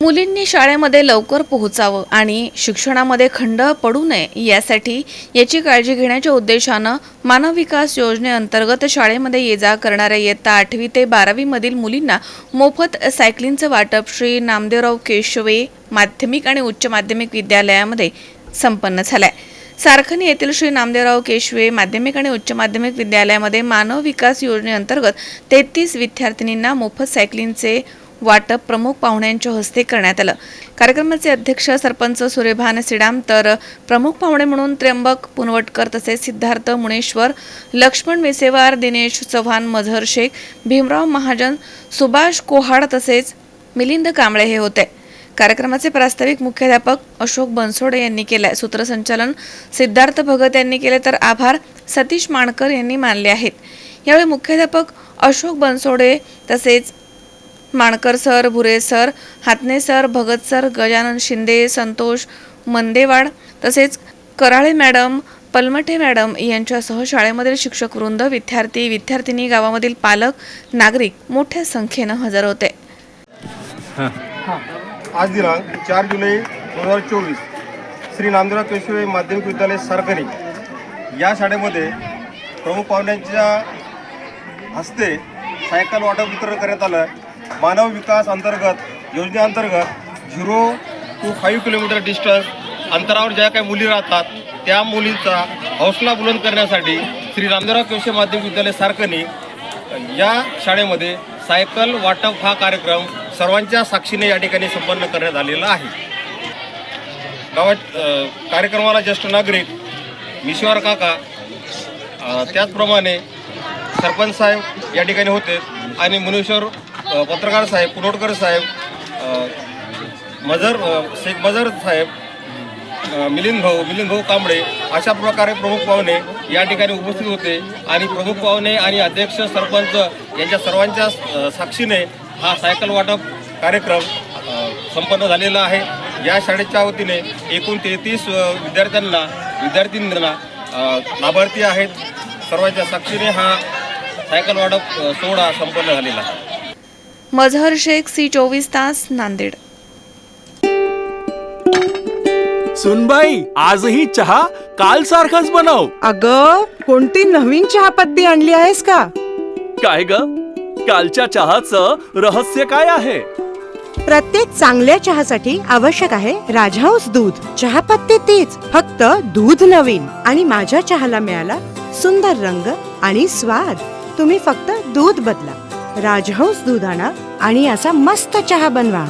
मुलींनी शाळेमध्ये लवकर पोहोचावं आणि शिक्षणामध्ये खंड पडू नये यासाठी याची काळजी घेण्याच्या उद्देशानं मानव विकास योजनेअंतर्गत शाळेमध्ये ये जा करणाऱ्या इयत्ता आठवी ते बारावीमधील मुलींना मोफत सायकलिंगचं वाटप श्री नामदेवराव केशवे माध्यमिक आणि उच्च माध्यमिक विद्यालयामध्ये संपन्न झालंय. सारखणी येथील श्री नामदेवराव केशवे माध्यमिक आणि उच्च माध्यमिक विद्यालयामध्ये मानव विकास योजनेअंतर्गत तेहतीस विद्यार्थिनींना मोफत सायकलिंगचे वाटप प्रमुख पाहुण्यांच्या हस्ते करण्यात आलं. कार्यक्रमाचे अध्यक्ष सरपंच सूर्यभान सिडाम तर प्रमुख पाहुणे म्हणून त्र्यंबक पुनवटकर तसेच सिद्धार्थ मुनेश्वर लक्ष्मण मेसेवार दिनेश चव्हाण मझहर शेख भीमराव महाजन सुभाष कोहाड तसेच मिलिंद कांबळे हे होते. कार्यक्रमाचे प्रास्ताविक मुख्याध्यापक अशोक बनसोडे यांनी केलाय. सूत्रसंचालन सिद्धार्थ भगत यांनी केले तर आभार. सतीश माणकर यांनी मानले आहेत. यावेळी मुख्याध्यापक अशोक बनसोडे तसेच Mankar sir Bhure sir Hatne sir Bhagat sir Gajanan Shinde Santosh Mandewad तसेच कराळे मॅडम पलमठे मॅडम यांच्यासह शाळेमधील शिक्षक वृंद विद्यार्थी विद्यार्थिनी गावामधील पालक नागरिक मोठ्या संख्येनं हजर होते. आज दिनांक चार जुलै दोन हजार चोवीस श्री नामदेवराव केशवे माध्यमिक विद्यालय सरकारी या शाळेमध्ये प्रमुख पाहुण्यांच्या हस्ते सायकल वाटप वितरण करण्यात आलं. मानव विकास अंतर्गत योजनेअंतर्गत zero to five kilometre distance अंतरावर ज्या काही मुली राहतात त्या मुलींचा हौसला बुलंद करण्यासाठी श्री रामदेवराव केशवे माध्यमिक विद्यालय सारकणी या शाळेमध्ये सायकल वाटप हा कार्यक्रम सर्वांच्या साक्षीने या ठिकाणी संपन्न करण्यात आलेला आहे. गावात कार्यक्रमाला ज्येष्ठ नागरिक मिश्वार काका त्याचप्रमाणे सरपंच साहेब या ठिकाणी होते आणि मुनेश्वर पत्रकार साहेब पुनोटकर साहेब मजर शेख मजर साहेब मिलिंद भाऊ मिलिंद भाऊ कांबळे अशा प्रकारे प्रमुख पाहुणे या ठिकाणी उपस्थित होते. आणि प्रमुख पाहुणे आणि अध्यक्ष सरपंच यांच्या सर्वांच्या साक्षीने हा सायकल वाटप कार्यक्रम संपन्न झालेला आहे. या शाळेच्या वतीने एकूण तेहतीस विद्यार्थ्यांना विद्यार्थींना लाभार्थी आहेत. सर्वांच्या साक्षीने हा सायकल वाटप सोहळा संपन्न झालेला आहे. मझहर शेख सी चोवीस तास नांदेड. सुनबाई आजही चहा काल सारखाच बनव. अग कोणती नवीन चहापत्ती आणली आहेस का? काय ग? कालच्या चहाचं रहस्य काय आहे? प्रत्येक चांगल्या चहासाठी आवश्यक आहे राजहंस दूध. चहापत्ती तीच फक्त दूध नवीन. आणि माझ्या चहाला मिळाला सुंदर रंग आणि स्वाद. तुम्ही फक्त दूध बदला. राजहंस दूध आणा आणि असा मस्त चहा बनवा.